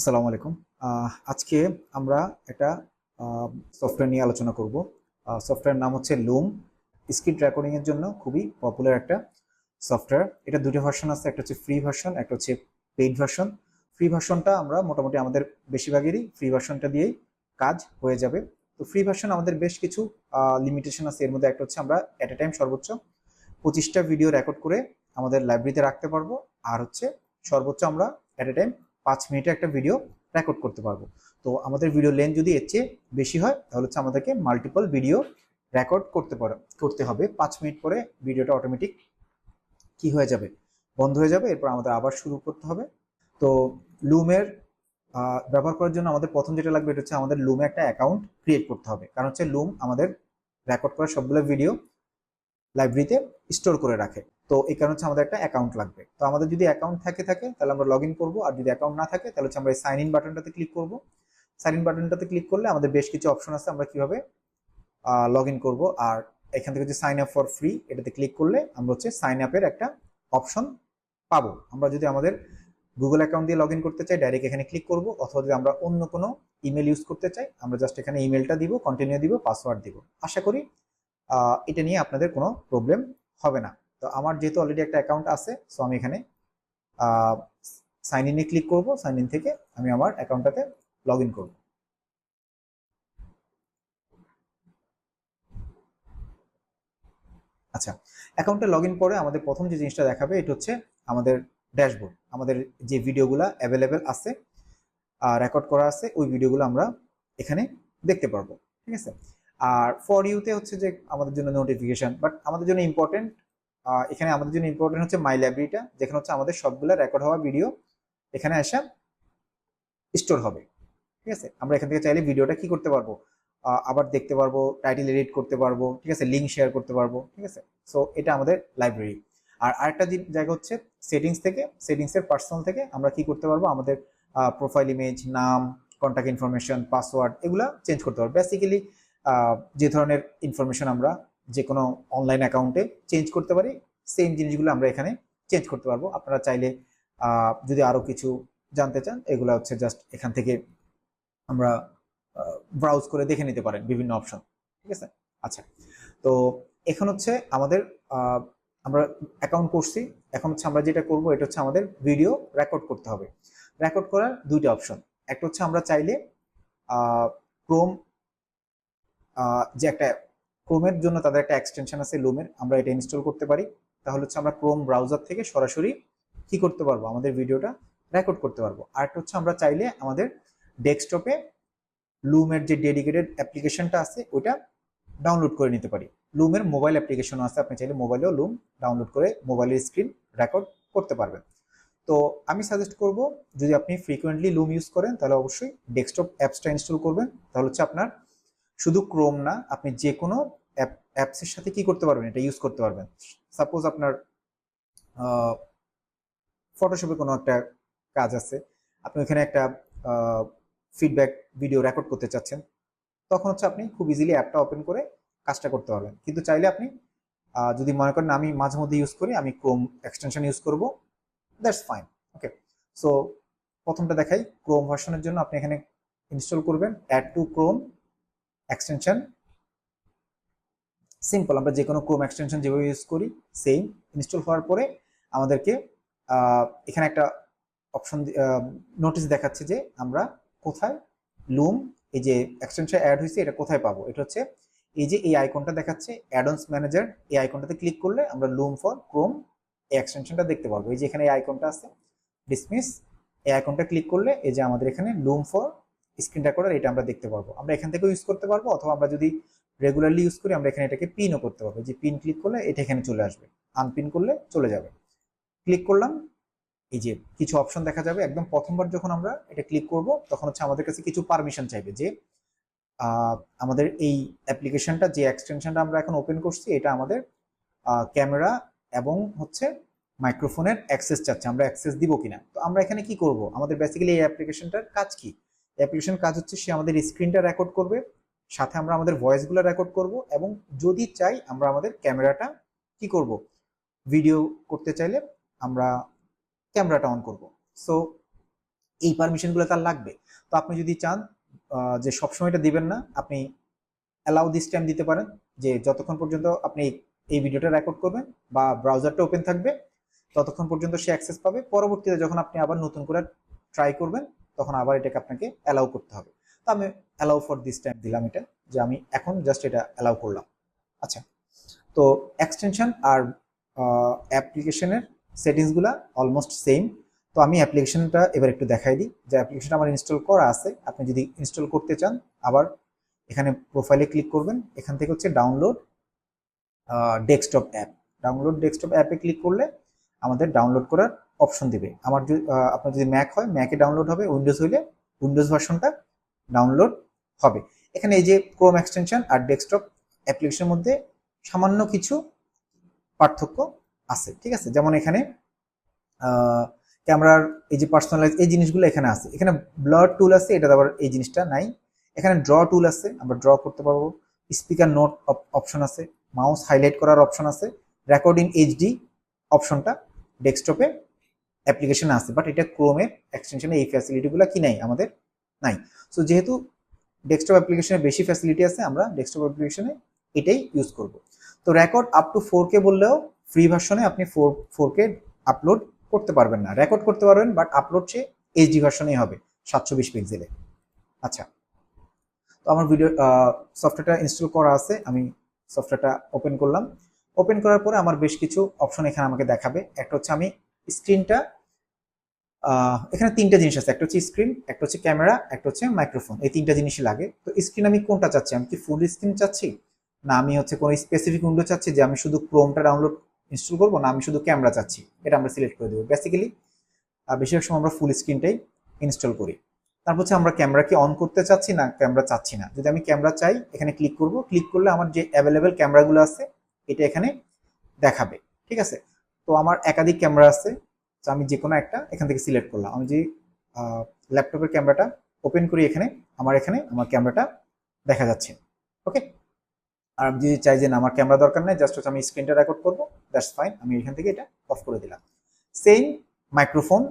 আসসালামু আলাইকুম। আজকে আমরা একটা সফটওয়্যার নিয়ে আলোচনা করব। সফটওয়্যার নাম হচ্ছে লুম স্ক্রিন রেকর্ডিং এর জন্য খুবই পপুলার একটা সফটওয়্যার এটা দুটো ভার্সন আছে, একটা হচ্ছে ফ্রি ভার্সন একটা হচ্ছে পেইড ভার্সন ফ্রি ভার্সনটা আমরা মোটামুটি আমাদের বেশিরভাগেরই ফ্রি ভার্সনটা দিয়েই কাজ হয়ে যাবে। তো ফ্রি ভার্সন আমাদের বেশ কিছু লিমিটেশন আছে। এর মধ্যে একটা হচ্ছে আমরা এট এ টাইম সর্বোচ্চ পঁচিশটা ভিডিও রেকর্ড করে আমাদের লাইব্রেরিতে রাখতে পারব। আর হচ্ছে সর্বোচ্চ আমরা এট এ টাইম পাঁচ মিনিটে একটা ভিডিও রেকর্ড করতে পারব। তো আমাদের ভিডিও লেন্থ যদি এর চেয়ে বেশি হয়, তাহলে হচ্ছে আমাদেরকে মাল্টিপল ভিডিও রেকর্ড করতে পারে করতে হবে। পাঁচ মিনিট পরে ভিডিওটা অটোমেটিক কি হয়ে যাবে? বন্ধ হয়ে যাবে। এরপর আমাদের আবার শুরু করতে হবে। তো লুমের ব্যবহার করার জন্য আমাদের প্রথম যেটা লাগবে, এটা হচ্ছে আমাদের লুমে একটা অ্যাকাউন্ট ক্রিয়েট করতে হবে। কারণ হচ্ছে লুম আমাদের রেকর্ড করা সবগুলো ভিডিও লাইব্রেরিতে স্টোর করে রাখে। তো এই কারণে হচ্ছে আমাদের একটা অ্যাকাউন্ট লাগবে। তো আমাদের যদি অ্যাকাউন্ট থাকে থাকে, তাহলে আমরা লগ ইন করব। আর যদি অ্যাকাউন্ট না থাকে, তাহলে হচ্ছে আমরা এই সাইন ইন বাটনটাতে ক্লিক করব। সাইন ইন বাটনটাতে ক্লিক করলে আমাদের বেশ কিছু অপশন আছে, আমরা কীভাবে লগ ইন করব। আর এখান থেকে হচ্ছে সাইন আপ ফর ফ্রি এটাতে ক্লিক করলে আমরা হচ্ছে সাইন আপের একটা অপশন পাবো। আমরা যদি আমাদের গুগল অ্যাকাউন্ট দিয়ে লগ ইন করতে চাই ডাইরেক্ট এখানে ক্লিক করব। অথবা যদি আমরা অন্য কোনো ইমেল ইউজ করতে চাই, আমরা জাস্ট এখানে ইমেলটা দিব কন্টিনিউ দিব পাসওয়ার্ড দিব। আশা করি এটা নিয়ে আপনাদের কোনো প্রবলেম হবে না। তো আমার যেহেতু অলরেডি একটা অ্যাকাউন্ট আছে সো আমি এখানে সাইন ইনে ক্লিক করব সাইন ইন থেকে আমি আমার অ্যাকাউন্টটাতে লগ ইন করব। আচ্ছা অ্যাকাউন্টে লগ ইন পরে আমাদের প্রথম যে জিনিসটা দেখাবে, এটা হচ্ছে আমাদের ড্যাশবোর্ড আমাদের যে ভিডিওগুলো অ্যাভেলেবেল আছে রেকর্ড করা আছে, ওই ভিডিওগুলো আমরা এখানে দেখতে পারব, ঠিক আছে? আর ফর ইউতে হচ্ছে যে আমাদের জন্য নোটিফিকেশন বাট আমাদের জন্য ইম্পর্টেন্ট এখানে আমাদের জন্য ইম্পর্টেন্ট হচ্ছে মাই লাইব্রেরিটা যেখানে হচ্ছে আমাদের সবগুলো রেকর্ড হওয়া ভিডিও এখানে এসে স্টোর হবে। ঠিক আছে? আমরা এখান থেকে চাইলে ভিডিওটা কি করতে পারব? আবার দেখতে পারব টাইটেল এডিট করতে পারব, ঠিক আছে? লিঙ্ক শেয়ার করতে পারব, ঠিক আছে? সো এটা আমাদের লাইব্রেরি আর আরেকটা জায়গা হচ্ছে সেটিংস থেকে সেটিংস এর পার্সোনাল থেকে আমরা কি করতে পারব? আমাদের প্রোফাইল ইমেজ নাম কন্ট্যাক্ট ইনফরমেশন পাসওয়ার্ড এগুলা চেঞ্জ করতে পারব। বেসিক্যালি যে ধরনের ইনফরমেশন আমরা যে কোনো অনলাইন অ্যাকাউন্টে চেঞ্জ করতে পারি সেম জিনিসগুলো আমরা এখানে চেঞ্জ করতে পারব। আপনারা চাইলে যদি আরও কিছু জানতে চান, এগুলো হচ্ছে জাস্ট এখান থেকে আমরা ব্রাউজ করে দেখে নিতে পারেন বিভিন্ন অপশন ঠিক আছে? আচ্ছা। তো এখন হচ্ছে আমাদের আমরা অ্যাকাউন্ট করছি। এখন হচ্ছে আমরা যেটা করব, এটা হচ্ছে আমাদের ভিডিও রেকর্ড করতে হবে। রেকর্ড করার দুইটা অপশন একটা হচ্ছে আমরা চাইলে ক্রোম যে একটা ক্রোমের জন্য তাদের একটা এক্সটেনশন আছে লুমের আমরা এটা ইনস্টল করতে পারি। তাহলে হচ্ছে আমরা ক্রোম ব্রাউজার থেকে সরাসরি কি করতে পারব? আমাদের ভিডিওটা রেকর্ড করতে পারব। আর একটা হচ্ছে আমরা চাইলে আমাদের ডেস্কটপে লুমের যে ডেডিকেটেড অ্যাপ্লিকেশনটা আছে, ওইটা ডাউনলোড করে নিতে পারি। লুমের মোবাইল অ্যাপ্লিকেশনও আছে, আপনি চাইলে মোবাইলেও লুম ডাউনলোড করে মোবাইলের স্ক্রিন রেকর্ড করতে পারবেন। তো আমি সাজেস্ট করব, যদি আপনি ফ্রিকোয়েন্টলি লুম ইউজ করেন, তাহলে অবশ্যই ডেস্কটপ অ্যাপসটা ইনস্টল করবেন। তাহলে হচ্ছে আপনার শুধু ক্রোম না, আপনি যে কোনো অ্যাপ অ্যাপসের সাথে কি করতে পারবেন? এটা ইউজ করতে পারবেন। সাপোজ আপনার ফটোশপে কোনো একটা কাজ আছে, আপনি ওখানে একটা ফিডব্যাক ভিডিও রেকর্ড করতে চাচ্ছেন, তখন হচ্ছে আপনি খুব ইজিলি অ্যাপটা ওপেন করে কাজটা করতে পারবেন। কিন্তু চাইলে আপনি যদি মনে করেন আমি মাঝে মধ্যে ইউজ করি, আমি ক্রোম এক্সটেনশন ইউজ করব দ্যাটস ফাইন ওকে সো প্রথমটা দেখাই ক্রোম ভার্সনের জন্য আপনি এখানে ইনস্টল করবেন add to Chrome extension simple আমরা যে কোনো ক্রোম এক্সটেনশন যেভাবে ইউজ করি সেম ইনস্টল হওয়ার পরে আমাদেরকে এখানে একটা অপশন নোটিশ দেখাচ্ছে যে আমরা কোথায় লুম এই যে এক্সটেনশন অ্যাড হয়েছে, এটা কোথায় পাবো? এটা হচ্ছে এই যে এই আইকনটা দেখাচ্ছে অ্যাডন্স ম্যানেজার এই আইকনটাতে ক্লিক করলে আমরা লুম ফর ক্রোম এই এক্সটেনশনটা দেখতে পারব। এই যে এখানে এই আইকনটা আছে ডিসমিস এই আইকনটা ক্লিক করলে এই যে আমাদের এখানে লুম ফর স্ক্রিন রেকর্ডার এটা আমরা দেখতে পারব। আমরা এখান থেকেও ইউজ করতে পারব, অথবা আমরা যদি রেগুলারলি ইউজ করি, আমরা এখানে এটাকে পিনও করতে পারব। যে পিন ক্লিক করলে এটা এখানে চলে আসবে। আনপিন করলে চলে যাবে। ক্লিক করলাম, এই যে কিছু অপশন দেখা যাবে। একদম প্রথমবার যখন আমরা এটা ক্লিক করব, তখন হচ্ছে আমাদের কাছে কিছু পারমিশন চাইবে যে আমাদের এই অ্যাপ্লিকেশনটা যে এক্সটেনশনটা আমরা এখন ওপেন করছি, এটা আমাদের ক্যামেরা এবং হচ্ছে মাইক্রোফোনের অ্যাক্সেস চাচ্ছে। আমরা অ্যাক্সেস দিব কিনা? তো আমরা এখানে কি করব? আমাদের বেসিক্যালি এই অ্যাপ্লিকেশনটার কাজ কি? অ্যাপ্লিকেশন কাজ হচ্ছে, সে আমাদের স্ক্রিনটা রেকর্ড করবে, সাথে আমরা আমাদের ভয়েসগুলো রেকর্ড করব এবং যদি চাই আমরা আমাদের ক্যামেরাটা কি করব? ভিডিও করতে চাইলে আমরা ক্যামেরাটা অন করব। সো এই পারমিশনগুলো তার লাগবে। তো আপনি যদি চান যে সবসময় এটা দিবেন না, আপনি অ্যালাউ দিস টাইম দিতে পারেন, যে যতক্ষণ পর্যন্ত আপনি এই ভিডিওটা রেকর্ড করবেন বা ব্রাউজারটা ওপেন থাকবে, ততক্ষণ পর্যন্ত সে অ্যাক্সেস পাবে। পরবর্তীতে যখন আপনি আবার নতুন করে ট্রাই করবেন তখন আবার এটাকে আপনাকে অ্যালাউ করতে হবে। তো আমি অ্যালাউ ফর দিস টাইম দিলাম এটা, যে আমি এখন জাস্ট এটা অ্যালাউ করলাম। আচ্ছা তো এক্সটেনশন আর অ্যাপ্লিকেশনের সেটিংসগুলো অলমোস্ট সেম তো আমি অ্যাপ্লিকেশনটা এবার একটু দেখাই দিই। যে অ্যাপ্লিকেশনটা আমার ইনস্টল করা আছে, আপনি যদি ইনস্টল করতে চান, আবার এখানে প্রোফাইলে ক্লিক করবেন। এখান থেকে হচ্ছে download desktop app download desktop অ্যাপে ক্লিক করলে আমাদের ডাউনলোড করার অপশন দিবে। আমার যদি আপনার যদি ম্যাক হয় ম্যাকে ডাউনলোড হবে উইন্ডোজ হইলে উইন্ডোজ ভার্সনটা ডাউনলোড হবে। এখানে এই যে ক্রোম এক্সটেনশন আর ডেস্কটপ অ্যাপ্লিকেশনের মধ্যে সামান্য কিছু পার্থক্য আছে, ঠিক আছে? যেমন এখানে ক্যামেরার এই যে পার্সোনালাইজ এই জিনিসগুলো এখানে আছে। এখানে ব্লার টুল আছে এটা আবার এই জিনিসটা নাই। এখানে ড্র টুল আছে, আমরা ড্র করতে পারব। স্পিকার নোট অপশন আছে। মাউস হাইলাইট করার অপশন আছে। রেকর্ড এইচডি অপশনটা ডেস্কটপে অ্যাপ্লিকেশনে আছে বাট এটা ক্রোমের এক্সটেনশনে এই ফ্যাসিলিটিগুলো কি নাই? আমাদের নাই। সো যেহেতু ডেস্কটপ অ্যাপ্লিকেশনে বেশি ফ্যাসিলিটি আছে, আমরা ডেস্কটপ অ্যাপ্লিকেশনে এটাই ইউজ করব। তো record up to four K বললেও ফ্রি ভার্সনে আপনি ফোর ফোর কে আপলোড করতে পারবেন না। রেকর্ড করতে পারবেন বাট আপলোড সে এইচডি ভার্সনেই হবে সাতশো বিশ পিক্সেলে আচ্ছা। তো আমার ভিডিও সফটওয়্যারটা ইনস্টল করা আছে, আমি সফটওয়্যারটা ওপেন করলাম। ওপেন করার পরে আমার বেশ কিছু অপশন এখানে আমাকে দেখাবে। একটা হচ্ছে আমি স্ক্রিনটা এখানে তিনটা জিনিস আছে, একটা হচ্ছে স্ক্রিন একটা হচ্ছে ক্যামেরা একটা হচ্ছে মাইক্রোফোন এই তিনটা জিনিসই লাগে। তো স্ক্রিন আমি কোনটা চাচ্ছি? আমি কি ফুল স্ক্রিন চাচ্ছি? না, আমি হচ্ছে কোনো স্পেসিফিক উইন্ডো চাচ্ছি যে আমি শুধু ক্রোমটা ডাউনলোড ইনস্টল করব, না, আমি শুধু ক্যামেরা চাচ্ছি? এটা আমরা সিলেক্ট করে দেবো। বেসিক্যালি বেশিরভাগ সময় আমরা ফুল স্ক্রিনটাই ইনস্টল করি। তারপর হচ্ছে আমরা ক্যামেরা কি অন করতে চাচ্ছি না ক্যামেরা চাচ্ছি না? যদি আমি ক্যামেরা চাই, এখানে ক্লিক করব। ক্লিক করলে আমার যে অ্যাভেলেবেল ক্যামেরাগুলো আছে, এটা এখানে দেখাবে। ঠিক আছে? তো আমার একাধিক ক্যামেরা আছে তো আমি যে কোনো একটা এখান থেকে সিলেক্ট করলাম। আমি যে ল্যাপটপের ক্যামেরাটা ওপেন করি এখানে, আমার এখানে আমার ক্যামেরাটা দেখা যাচ্ছে। ওকে? আর আমি যদি চাই যে না, আমার ক্যামেরা দরকার নেই, জাস্ট আমি স্ক্রিনটা রেকর্ড করব, দ্যাটস ফাইন, আমি এখান থেকে এটা অফ করে দিলাম। সেম মাইক্রোফোন,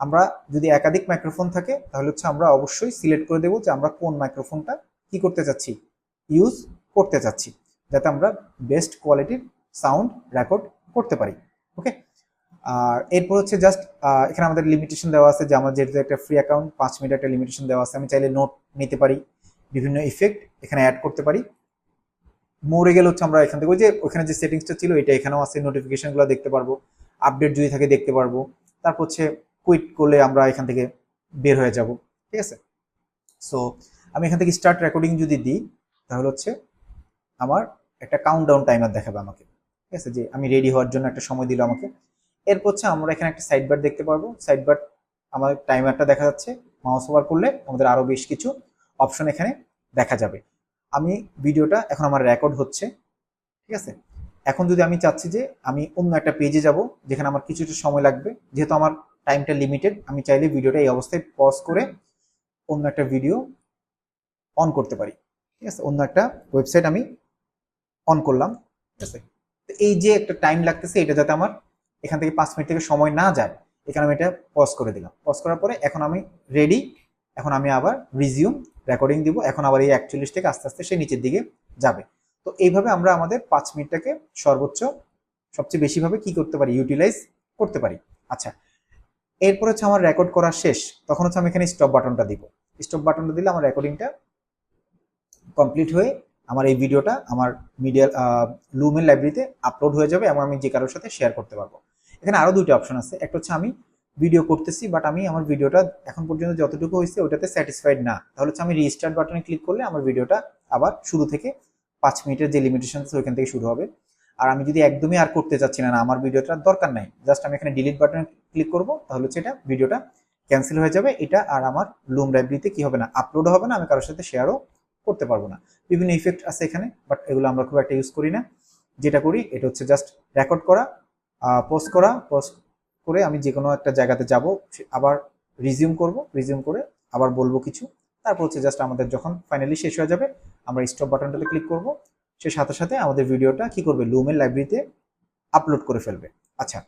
আমরা যদি একাধিক মাইক্রোফোন থাকে, তাহলে হচ্ছে আমরা অবশ্যই সিলেক্ট করে দেবো যে আমরা কোন মাইক্রোফোনটা কি করতে চাচ্ছি, ইউজ করতে চাচ্ছি, যাতে আমরা বেস্ট কোয়ালিটির সাউন্ড রেকর্ড করতে পারি। ওকে আর এরপর হচ্ছে জাস্ট এখানে আমাদের লিমিটেশন দেওয়া আছে যে আমার যেহেতু একটা ফ্রি অ্যাকাউন্ট পাঁচ মিনিট একটা লিমিটেশন দেওয়া আছে, আমি চাইলে নোট নিতে পারি, বিভিন্ন ইফেক্ট এখানে অ্যাড করতে পারি। মোড়ে গেলে হচ্ছে আমরা এখান থেকে ওই যে ওখানে যে সেটিংসটা ছিল, এটা এখানেও আছে নোটিফিকেশনগুলো দেখতে পারব আপডেট যদি থাকে দেখতে পারব। তারপর হচ্ছে কুইট করলে আমরা এখান থেকে বের হয়ে যাব, ঠিক আছে? সো আমি এখান থেকে স্টার্ট রেকর্ডিং যদি দিই, তাহলে হচ্ছে আমার একটা কাউন্টডাউন টাইমার দেখাবে আমাকে। ঠিক আছে? যে আমি রেডি হওয়ার জন্য একটা সময় দিল আমাকে। এরপর হচ্ছে আমরা এখানে একটা সাইড বার দেখতে পারব। সাইড বার আমার টাইমারটা দেখা যাচ্ছে। মাউস ওভার করলে আমাদের আরও বেশ কিছু অপশন এখানে দেখা যাবে। আমি ভিডিওটা এখন আমার রেকর্ড হচ্ছে। ঠিক আছে? এখন যদি আমি চাচ্ছি যে আমি অন্য একটা পেজে যাব, যেখানে আমার কিছুটা সময় লাগবে, যেহেতু আমার টাইমটা লিমিটেড আমি চাইলে ভিডিওটা এই অবস্থায় পজ করে অন্য একটা ভিডিও অন করতে পারি। ঠিক আছে? অন্য একটা ওয়েবসাইট আমি অন করলাম। ঠিক আছে? তো এই যে একটা টাইম লাগতেছে, এটা যাতে আমার এখান থেকে পাঁচ মিনিট থেকে সময় না যায়, এখানে আমি এটা পজ করে দিলাম। পজ করার পরে এখন আমি রেডি এখন আমি আবার রিজিউম রেকর্ডিং দিব। এখন আবার এই একচল্লিশ থেকে আস্তে আস্তে সে নিচের দিকে যাবে। তো এইভাবে আমরা আমাদের পাঁচ মিনিটটাকে সর্বোচ্চ, সবচেয়ে বেশিভাবে কি করতে পারি? ইউটিলাইজ করতে পারি। আচ্ছা এরপর হচ্ছে আমার রেকর্ড করা শেষ। তখন হচ্ছে আমি এখানে স্টপ বাটনটা দিব। স্টপ বাটনটা দিলে আমার রেকর্ডিংটা কমপ্লিট হয়ে আমার এই ভিডিওটা আমার মিডিয়া লুমেন লাইব্রেরিতে আপলোড হয়ে যাবে এবং আমি যে কারোর সাথে শেয়ার করতে পারব। এখানে আরও দুইটা অপশন আছে। একটা হচ্ছে আমি ভিডিও করতেছি বাট আমি আমার ভিডিওটা এখন পর্যন্ত যতটুকু হয়েছে ওটাতে স্যাটিসফাইড না। তাহলে হচ্ছে আমি রিস্টার্ট বাটনে ক্লিক করলে আমার ভিডিওটা আবার শুরু থেকে পাঁচ মিনিটের যে লিমিটেশন আছে ওইখান থেকে শুরু হবে। আর আমি যদি একদমই আর করতে চাচ্ছি না না, আমার ভিডিওটার দরকার নাই। জাস্ট আমি এখানে ডিলিট বাটনে ক্লিক করব, তাহলে হচ্ছে এটা ভিডিওটা ক্যান্সেল হয়ে যাবে। এটা আর আমার লুম লাইব্রেরিতে কি হবে না? আপলোড হবে না, আমি কারোর সাথে শেয়ারও করতে পারব না। বিভিন্ন ইফেক্ট আছে এখানে বাট এগুলো আমরা খুব একটা ইউজ করি না। যেটা করি, এটা হচ্ছে জাস্ট রেকর্ড করা পোস্ট করা পোস্ট করে আমি যে কোনো একটা জায়গাতে যাব আবার রিজিউম করব রিজিউম করে আবার বলব কিছু। তারপর হচ্ছে জাস্ট আমাদের যখন ফাইনালি শেষ হয়ে যাবে, আমরা স্টপ বাটনটাতে ক্লিক করব। সে সাথে সাথে আমাদের ভিডিওটা কি করবে? লুমের লাইব্রেরিতে আপলোড করে ফেলবে। আচ্ছা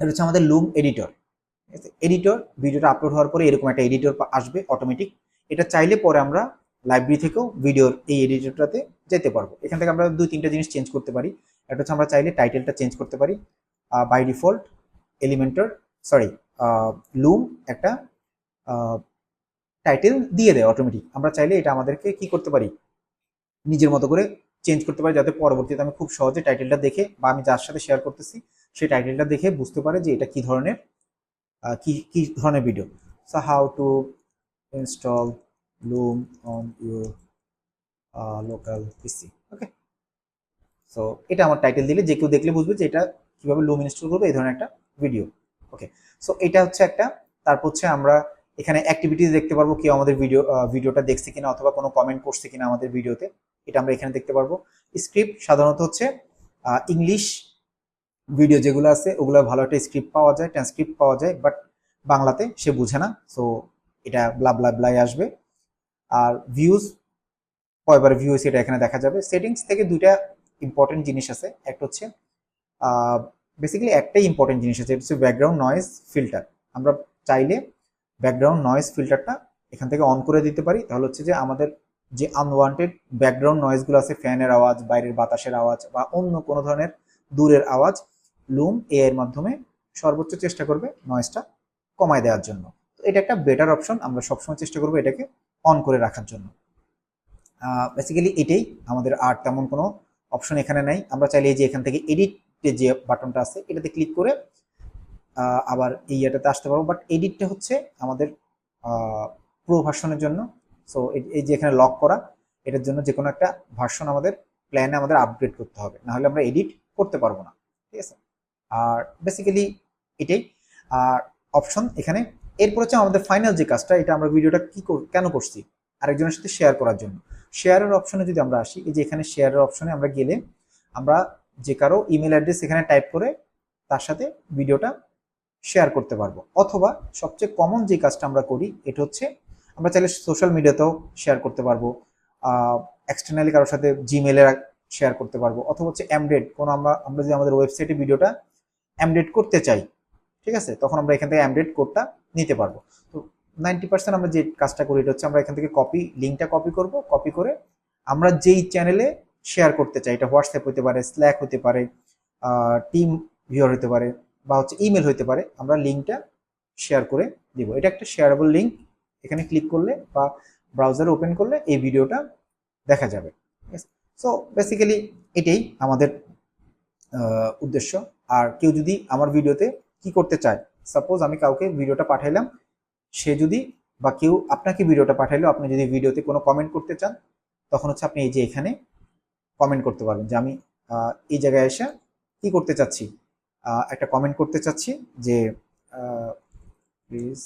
এটা হচ্ছে আমাদের লুম এডিটর এডিটর ভিডিওটা আপলোড হওয়ার পরে এরকম একটা এডিটর আসবে অটোমেটিক এটা চাইলে পরে আমরা লাইব্রেরি থেকেও ভিডিওর এই এডিটরটাতে যেতে পারব। এখান থেকে আমরা দুই তিনটা জিনিস চেঞ্জ করতে পারি। একটা হচ্ছে আমরা চাইলে টাইটেলটা চেঞ্জ করতে পারি। By default Elementor sorry Loom একটা টাইটেল দিয়ে দেয় অটোমেটিক আমরা চাইলে এটা আমাদেরকে কি করতে পারি? নিজের মতো করে চেঞ্জ করতে পারি, যাতে পরবর্তীতে আমি খুব সহজে টাইটেলটা দেখে বা আমি যার সাথে শেয়ার করতেছি সেই টাইটেলটা দেখে বুঝতে পারে যে এটা কি ধরনের কি কি ধরনের video so how to install Loom on your local PC okay so এটা আমার টাইটেল দিলে, যে কেউ দেখলে বুঝবে যে এটা কীভাবে লুম ইনস্টল করবে, এই ধরনের একটা ভিডিও ওকে সো এটা হচ্ছে একটা, তারপর হচ্ছে আমরা এখানে অ্যাক্টিভিটিস দেখতে পারব কেউ আমাদের ভিডিও ভিডিওটা দেখছে কিনা অথবা কোনো কমেন্ট করছে কিনা আমাদের ভিডিওতে এটা আমরা এখানে দেখতে পারব। স্ক্রিপ্ট সাধারণত হচ্ছে ইংলিশ ভিডিও যেগুলো আছে, ওগুলো ভালো একটা স্ক্রিপ্ট পাওয়া যায় ট্রান্সক্রিপ্ট পাওয়া যায় বাট বাংলাতে সে বুঝে না। সো এটা ব্লা ব্লা ব্লাই আসবে। আর ভিউজ কয়বার ভিউ হয়েছে এটা এখানে দেখা যাবে। সেটিংস থেকে দুইটা ইম্পর্টেন্ট জিনিস আছে। একটা হচ্ছে বেসিক্যালি একটাই ইম্পর্টেন্ট জিনিস আছে, এটা হচ্ছে ব্যাকগ্রাউন্ড নয়েজ ফিল্টার আমরা চাইলে ব্যাকগ্রাউন্ড নয়েজ ফিল্টারটা এখান থেকে অন করে দিতে পারি। তাহলে হচ্ছে যে আমাদের যে আনওয়ান্টেড ব্যাকগ্রাউন্ড নয়েজগুলো আছে ফ্যানের আওয়াজ, বাইরের বাতাসের আওয়াজ বা অন্য কোনো ধরনের দূরের আওয়াজ লুম এর মাধ্যমে সর্বোচ্চ চেষ্টা করবে নয়েজটা কমায় দেওয়ার জন্য। তো এটা একটা বেটার অপশন আমরা সবসময় চেষ্টা করব এটাকে অন করে রাখার জন্য। বেসিক্যালি এটাই আমাদের আর তেমন কোনো অপশন এখানে নাই। আমরা চাইলে যে এখান থেকে এডিট যে বাটনটা আছে, এটাতে ক্লিক করে আবার এই ইয়েটাতে আসতে পারব। বাট এডিটটা হচ্ছে আমাদের প্রো ভার্সনের জন্য। সো এই যে এখানে লক করা, এটার জন্য যে কোনো একটা ভার্সন আমাদের প্ল্যানে আমাদের আপগ্রেড করতে হবে। না হলে আমরা এডিট করতে পারব না। ঠিক আছে? আর বেসিক্যালি এটাই। আর অপশন এখানে এরপর হচ্ছে আমাদের ফাইনাল যে কাজটা, এটা আমরা ভিডিওটা কি কেন করছি? আরেকজনের সাথে শেয়ার করার জন্য। শেয়ারের অপশনে যদি আমরা আসি, এই যে এখানে শেয়ারের অপশনে আমরা গেলে আমরা যে কারও ইমেল অ্যাড্রেস এখানে টাইপ করে তার সাথে ভিডিওটা শেয়ার করতে পারব। অথবা সবচেয়ে কমন যে কাজটা আমরা করি, এটা হচ্ছে আমরা চাইলে সোশ্যাল মিডিয়াতেও শেয়ার করতে পারব। এক্সটার্নালি কারোর সাথে জিমেলে শেয়ার করতে পারব। অথবা হচ্ছে অ্যামডেড কোনো আমরা আমরা যদি আমাদের ওয়েবসাইটে ভিডিওটা অ্যামডেড করতে চাই, ঠিক আছে? তখন আমরা এখান থেকে অ্যামডেড কোডটা নিতে পারব। তো নাইনটি পার্সেন্ট আমরা যে কাজটা করি, এটা হচ্ছে আমরা এখান থেকে কপি লিঙ্কটা কপি করব কপি করে আমরা যেই চ্যানেলে শেয়ার করতে চাই, এটা হোয়াটসঅ্যাপ হতে পারে স্ল্যাক হতে পারে টিম ভিউয়ার হতে পারে বা হচ্ছে ইমেল হতে পারে, আমরা লিঙ্কটা শেয়ার করে দিব এটা একটা শেয়ারেবল লিঙ্ক এখানে ক্লিক করলে বা ব্রাউজার ওপেন করলে এই ভিডিওটা দেখা যাবে। সো বেসিক্যালি এটাই আমাদের উদ্দেশ্য। আর কেউ যদি আমার ভিডিওতে কি করতে চায় সাপোজ আমি কাউকে ভিডিওটা পাঠাইলাম, সে যদি বা কেউ আপনাকে ভিডিওটা পাঠাইলো, আপনি যদি ভিডিওতে কোনো কমেন্ট করতে চান, তখন হচ্ছে আপনি এই যে এখানে কমেন্ট করতে পারবেন যে আমি এই জায়গায় এসে কি করতে চাচ্ছি? একটা কমেন্ট করতে চাচ্ছি যে প্লিজ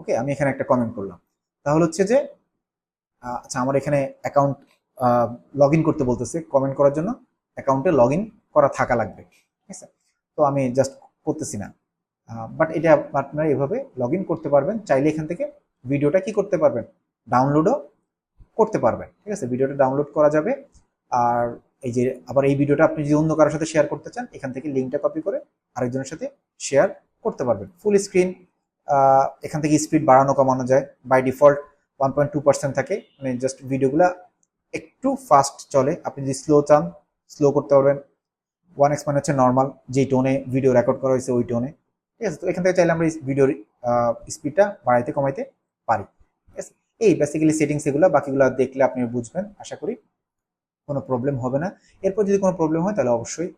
ওকে আমি এখানে একটা কমেন্ট করলাম। তাহলে হচ্ছে যে আচ্ছা আমার এখানে অ্যাকাউন্ট লগ করতে বলতেছে কমেন্ট করার জন্য অ্যাকাউন্টে লগ করা থাকা লাগবে, ঠিক আছে? তো আমি জাস্ট করতেছি না। বাট এটা আপনারা এভাবে লগ করতে পারবেন, চাইলে এখান থেকে ভিডিওটা কি করতে পারবেন? ডাউনলোডও করতে পারবেন, ঠিক আছে? ভিডিওটা ডাউনলোড করা যাবে। আর এই যে, আবার এই ভিডিওটা আপনি যদি অন্য কারোর সাথে শেয়ার করতে চান, এখান থেকে লিঙ্কটা কপি করে আরেকজনের সাথে শেয়ার করতে পারবেন। ফুল স্ক্রিন এখান থেকে স্পিড বাড়ানো কমানো যায়। By default one point two percent থাকে মানে জাস্ট ভিডিওগুলা একটু ফাস্ট চলে। আপনি যদি স্লো চান স্লো করতে পারবেন। ওয়ান এক্স মানে হচ্ছে নর্মাল যেই টোনে ভিডিও রেকর্ড করা হয়েছে, ওই টোনে ঠিক আছে? তো এখান থেকে চাইলে আমরা ভিডিওর স্পিডটা বাড়াইতে, কমাইতে পারি। ঠিক আছে? এই বেসিক্যালি সেটিংস এগুলো, বাকিগুলো দেখলে আপনি বুঝবেন, আশা করি। কোনো প্রবলেম হবে না। এরপর যদি কোনো প্রবলেম হয়, তাহলে অবশ্যই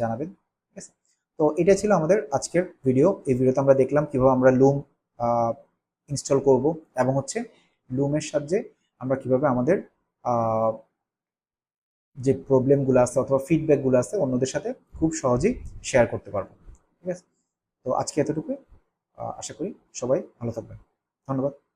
জানাবেন। ঠিক আছে? তো এটা ছিল আমাদের আজকের ভিডিও এই ভিডিওতে আমরা দেখলাম কীভাবে আমরা লুম ইনস্টল করব এবং হচ্ছে লুমের সাহায্যে আমরা কীভাবে আমাদের যে প্রবলেমগুলো আছে অথবা ফিডব্যাকগুলো আছে অন্যদের সাথে খুব সহজেই শেয়ার করতে পারব। ঠিক আছে? তো আজকে এতটুকুই। আশা করি সবাই ভালো থাকবেন। ধন্যবাদ।